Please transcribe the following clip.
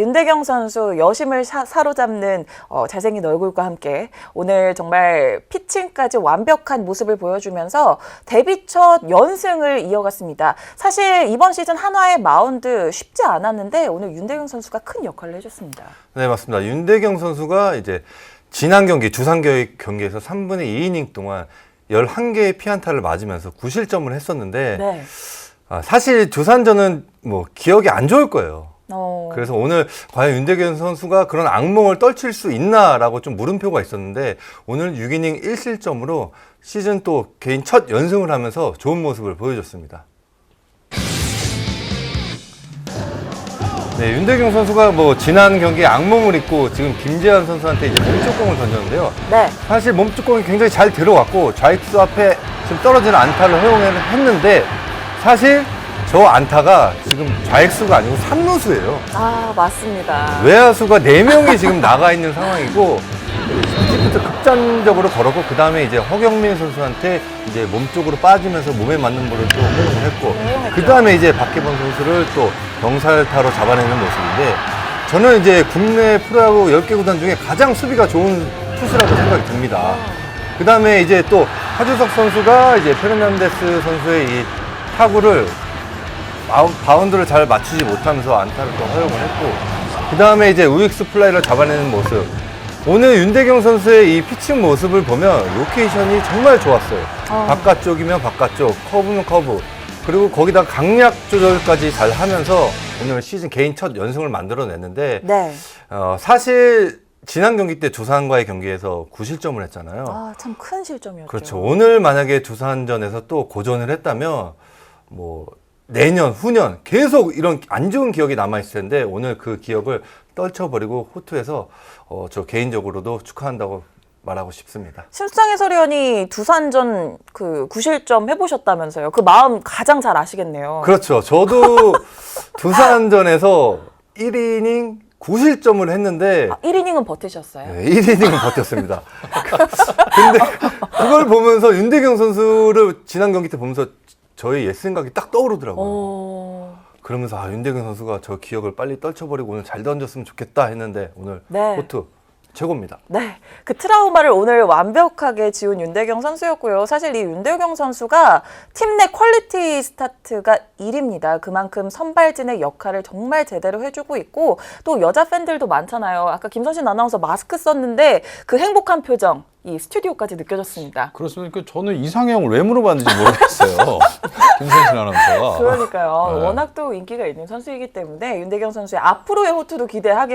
윤대경 선수 여심을 사, 사로잡는 어, 잘생긴 얼굴과 함께 오늘 정말 피칭까지 완벽한 모습을 보여주면서 데뷔 첫 연승을 이어갔습니다. 사실 이번 시즌 한화의 마운드 쉽지 않았는데 오늘 윤대경 선수가 큰 역할을 해줬습니다. 네, 맞습니다. 윤대경 선수가 이제 지난 경기 두산 경- 경기에서 3분의 2이닝 동안 11개의 피안타를 맞으면서 9실점을 했었는데 네. 아, 사실 두산전은 뭐 기억이 안 좋을 거예요. 어, 그래서 오늘 과연 윤대경 선수가 그런 악몽을 떨칠 수 있나라고 좀 물음표가 있었는데 오늘 6이닝 1실점으로 시즌 또 개인 첫 연승을 하면서 좋은 모습을 보여줬습니다. 네, 윤대경 선수가 뭐 지난 경기에 악몽을 잊고 지금 김재환 선수한테 이제 몸쪽공을 던졌는데요. 네. 사실 몸쪽공이 굉장히 잘 들어왔고 좌익수 앞에 지금 떨어지는 안타를 허용했는데 사실 저 안타가 지금 좌익수가 아니고 삼루수예요. 아 맞습니다. 외야수가 네명이 지금 나가 있는 상황이고 시프트 극단적으로 걸었고 그 다음에 이제 허경민 선수한테 이제 몸쪽으로 빠지면서 몸에 맞는 볼을 또 허용을 했고 허용했죠. 그 다음에 이제 박계범 선수를 또 병살타로 잡아내는 모습인데 저는 이제 국내 프로야구 10개 구단 중에 가장 수비가 좋은 투수라고 생각이 듭니다. 그 다음에 이제 또 하주석 선수가 이제 페르난데스 선수의 이 타구를 바운- 바운드를 잘 맞추지 못하면서 안타를 또 허용을 했고 그 다음에 이제 우익수 플라이를 잡아내는 모습 오늘 윤대경 선수의 이 피칭 모습을 보면 로케이션이 정말 좋았어요 어. 바깥쪽이면 바깥쪽 커브는 커브 그리고 거기다 강약 조절까지 잘 하면서 오늘 시즌 개인 첫 연승을 만들어냈는데 네. 어, 사실 지난 경기 때 두산과의 경기에서 9실점을 했잖아요 아 참 큰 실점이었죠. 그렇죠. 오늘 만약에 두산전에서 또 고전을 했다면 뭐 내년, 후년 계속 이런 안 좋은 기억이 남아 있을 텐데 오늘 그 기억을 떨쳐버리고 호투해서 어, 저 개인적으로도 축하한다고 말하고 싶습니다. 신수창 해설위원이 두산전 그 구실점 해보셨다면서요. 그 마음 가장 잘 아시겠네요. 그렇죠. 저도 두산전에서 1이닝 9실점을 했는데 아, 1이닝은 버티셨어요? 네, 1이닝은 버텼습니다. 근데 그걸 보면서 윤대경 선수를 지난 경기 때 보면서 저의 옛 생각이 딱 떠오르더라고요. 오. 그러면서 아 윤대경 선수가 저 기억을 빨리 떨쳐버리고 오늘 잘 던졌으면 좋겠다 했는데 오늘 네. 호투 최고입니다. 네, 그 트라우마를 오늘 완벽하게 지운 윤대경 선수였고요. 사실 이 윤대경 선수가 팀 내 퀄리티 스타트가 1입니다. 그만큼 선발진의 역할을 정말 제대로 해주고 있고 또 여자 팬들도 많잖아요. 아까 김선신 아나운서 마스크 썼는데 그 행복한 표정 이 스튜디오까지 느껴졌습니다. 그렇습니까? 저는 이상형을 왜 물어봤는지 모르겠어요. 김선신 아나운서가. 그러니까요. 네. 워낙 또 인기가 있는 선수이기 때문에 윤대경 선수의 앞으로의 호투도 기대하겠고